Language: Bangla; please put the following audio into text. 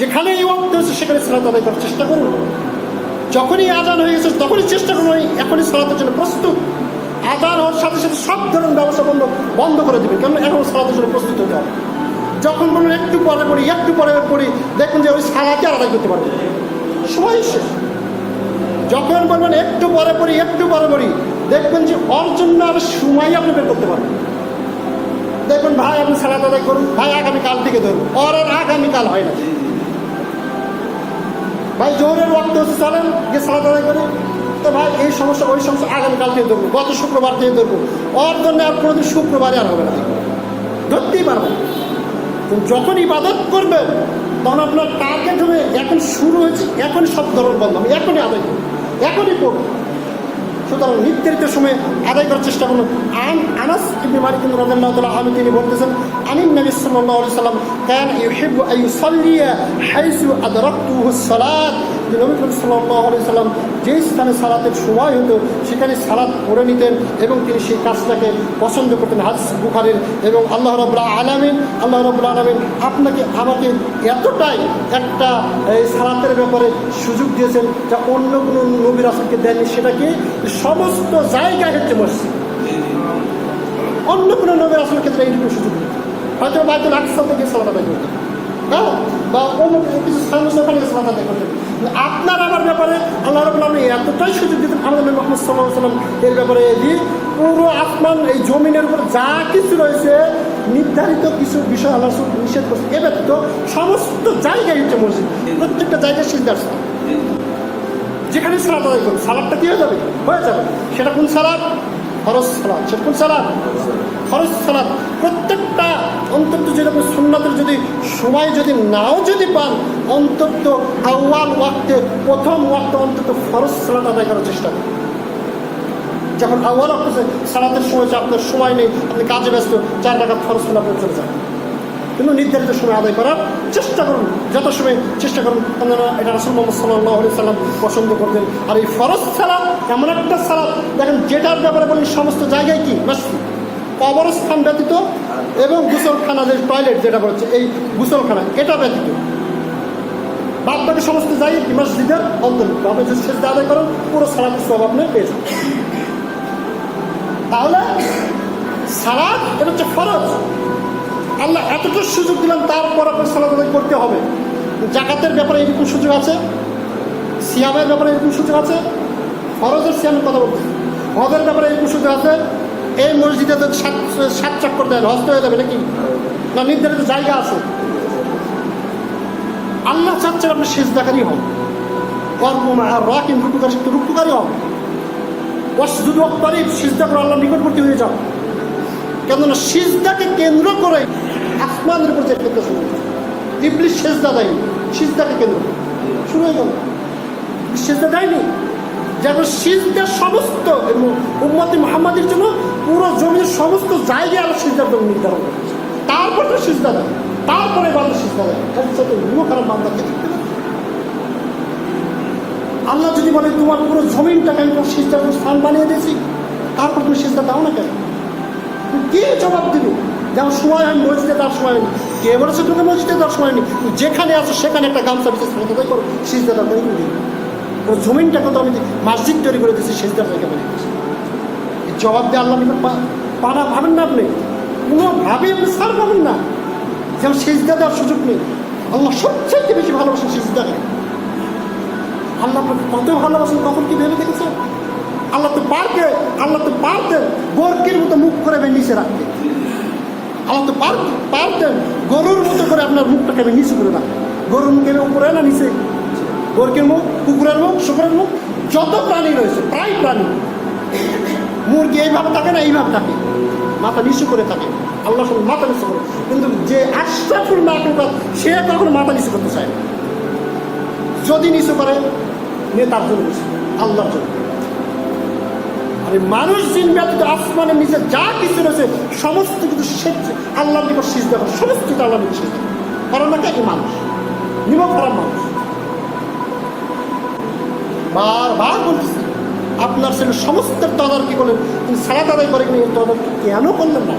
যেখানে এই ওয়াক্ত হয়েছে, সেখানে সালাত আদায় করার চেষ্টা করুন। যখনই আজান হয়ে গেছে, তখনই চেষ্টা করুন এখনই সালাতের জন্য প্রস্তুত। আজান হওয়ার সাথে সাথে সব ধরনের ব্যবসা বন্ধ বন্ধ করে দেবেন কারণ এখন সালাতের জন্য প্রস্তুত হতে হবে। যখন বলুন একটু পরে পড়ি, একটু পরে পড়ি দেখুন যে ওই সালাকে আদায় করতে পারবেন সময় শেষ। যখন বলবেন একটু পরে পড়ি, একটু পরে পড়ি, দেখবেন যে ওর জন্য আর সময় আপনি বের করতে পারবেন দেখুন ভাই, আপনি সালাদ আদায় করুন, ভাই, আগামীকাল থেকে ধরুন। ওর আর আগামীকাল হয় না। ভাই জোরের ওয়াক্ত হচ্ছে চলেন গিয়ে সালাদ আদায় করি। তো ভাই, এই সমস্যা, ওই সমস্যা আগামীকাল থেকে ধরবো, গত শুক্রবার থেকে ধরবো। ওর জন্য আর কোনোদিন শুক্রবারে আর হবে না। ধরতেই পারবেন যখন ইবাদত করবেন তখন আপনার টার্গেট হবে, এখন শুরু হয়েছে, এখন সব ধরন বন্ধ হবে, এখনই আদায় করব, এখনই করব। সুতরাং নির্ধারিত সময়ে আদায় করার চেষ্টা করুন। আন আনাস ইবনে মালিক রাদিয়াল্লাহু আমি তিনি বলতেছেন আনিন নবী সাল্লাল্লাহু আলাইহি সাল্লাম কান ইউহিব্বু আন ইউসাল্লিয়া হাইসু আদরাকতুহু সালাত। নবী সাল্লাল্লাহু আলাইহি সাল্লাম স্থানে সালাতের সময় হতো, সেখানে সালাত পড়ে নিতেন এবং তিনি সেই কাজটাকে পছন্দ করতেন। হাদিস বুখারীর এবং আল্লাহ রাব্বুল আলামিন, আল্লাহ রাব্বুল আলামিন আপনাকে, আমাকে এতটাই একটা সালাতের ব্যাপারে সুযোগ দিয়েছেন যা অন্য কোনো নবী রাসূলকে দেননি। সেটাকে সমস্ত জায়গায় হচ্ছে মসজিদ। অন্য কোনো নবীর আসলের ক্ষেত্রে এইটুকু সুযোগ নেই। হয়তো বাইতুল আকসা থেকে সালাত আদায় করতেন। হ্যাঁ? বা অন্য কিছু স্থান ওখানে সালাত আদায় কিন্তু আপনার আমার ব্যাপারে আল্লাহ রবুল আপনি এতটাই সুযোগ দিতেন আমাদের নবী মোহাম্মদ সাল্লাহ সাল্লাম এর ব্যাপারে দিয়ে পুরো আসমান, এই জমিনের উপর যা কিছু রয়েছে, নির্ধারিত কিছু বিষয় আল্লাহ নিষেধ করছে এ ব্যতীত সমস্ত জায়গায় হচ্ছে মসজিদ। প্রত্যেকটা জায়গায় সিদ্ধার্থ যেখানে সালাদ আদায় করুন সালাদটা হয়ে যাবে? হয়ে যাবে। সেটা কোন সালাদ? খরচ সালাদ। সেটা কোন সালাদ? খরচ সালাদ। প্রত্যেকটা অন্তত যেরকম সুন্নাতের যদি সময় যদি নাও যদি পান অন্তত আউয়াল ওয়াক্তে, প্রথম ওয়াক্তে অন্তত ফরজ সালাদ আদায় করার চেষ্টা করুন। যখন আউয়াল ওয়াক্তে সালাতের সময় যে আপনার সময় নেই, আপনি কাজে ব্যস্ত, চার টাকা খরচ আপনি চলে যান। কিন্তু নির্ধারিত সময় আদায় করার চেষ্টা করুন। যত সময় চেষ্টা করুন আপনারা এটা রসুল মোহাম্মদ সাল্লাহ সাল্লাম পছন্দ করতেন। আর এই ফরজ সালাদ এমন একটা সালাদ দেখেন যেটার ব্যাপারে বলি, সমস্ত জায়গায় কি? কবরস্থান ব্যতীত এবং গুসলখানা, যে টয়লেট যেটা বলছে, এই গুসলখানা, এটা ব্যতীত। বাদ বাকি সমস্ত যাই মসজিদের অন্তর্ভুক্ত। আপনি যদি শেষ আদায় করেন, পুরো সালাদ সব আপনি পেয়ে যাবেন। তাহলে সালাদ এটা হচ্ছে ফরজ। আল্লাহ এতটুকু সুযোগ দিলাম, তারপর আপনার সালাদ করতে হবে। জাকাতের ব্যাপারে এরকম সুযোগ আছে? সিয়ামের ব্যাপারে এরকম সুযোগ আছে? ফরজের সিয়ামের কথা বলছি। হজের ব্যাপারে এরকম সুযোগ আছে? এই মসজিদে তো সাত সাত চক্কর দেয় হস্ত হয়ে যাবে নাকি? না, নির্ধারিত জায়গা আছে। আল্লাহ চাচ্ছেন আপনি শেষ দেখারই হন। কর্ম আর রাকিন রুকুকারী রুকুকারী হন। ওয়াসজুদু অকবারিব সিজদা করে আল্লাহ নিকটবর্তী হয়ে যাও কেননা সিজদাকে কেন্দ্র করে আসমানের উপর যে ক্ষেত্রে শুরু ইবলিশ সেজদা দেয়নি। সিজদাকে কেন্দ্র করে? শুরু হয়ে গেল। সেজদা দেয়নি? যেন সিজদা সমস্ত উম্মতি মোহাম্মদের জন্য পুরো জমির সমস্ত জায়গায় আল্লাহ সিজদার জন্য নির্ধারণ করেছে। তারপরে সিজদা দেয় তারপরে বান্দা সিজদা দেয় সাথে অন্য খারাপ বান্দাকে দেখতে আল্লাহ যদি বলে তোমার পুরো জমিনটাকে আমি তোমার সিজদার স্থান বানিয়ে দিয়েছি। তারপর তুমি সিজদা দাও না কেন? কে জবাব দিবে? যেমন সময় মসজিদে তার সময় হয়নি কে বলেছে তোকে মসজিদে তার সময় নেই? যেখানে আছো, সেখানে একটা গামছা বিশেষ করে করো সিজদাটা করে দিই পুরো জমিনটাকে তো আমি মসজিদ তৈরি করে দিয়েছি জায়গা বানিয়ে দিয়েছি। জবাব দিয়ে আল্লাহ নিকট পা- পানা ভাবেন না আপনি? কোনোভাবেই আপনি সার পাবেন না। যেমন সিজদা দেওয়ার সুযোগ নেই। আল্লাহ সবচেয়ে বেশি ভালোবাসেন সিজদাকে। আল্লাহ কত ভালোবাসেন, কখন কি ভেবে দেখেছেন? আল্লাহ তো পারতে আল্লাহ তো পারতেন গোরকির মতো মুখ করে নিচে রাখতে আল্লাহ তো পার পারতেন গরুর মতো করে আপনার মুখটাকে আমি নিচু করে রাখতেন গরুর মুখ উপরে না নিচে। গোরকির মুখ, কুকুরের মুখ, শুকুরের মুখ, যত প্রাণী রয়েছে, প্রায় প্রাণী। মুরগি এইভাবে থাকে না এইভাবে থাকে। মাথা নিচু করে থাকে। আল্লাহ মাথা নিচু করে। কিন্তু যে আশরাফুল মাহবুবাদ সে কখনো মাথা নিচু করতে চায় যদি নিচু করে, নেতার জন্য আল্লাহর জন্য। আরে মানুষ জিন ব্যতীত আসমানে নিচে যা কিছু রয়েছে, সমস্ত কিছু আল্লাহ নিকট শেষ দেখো সমস্ত কিছু আল্লাহ নিকট দেখো কারণ না কি মানুষ? নিমক খারাপ মানুষ। বারবার বলতেছি, আপনার ছেলে সমস্ত তদারকি করলেন তিনি সারা তাদের করে কিনা এই তদারকি কেন করলেন না?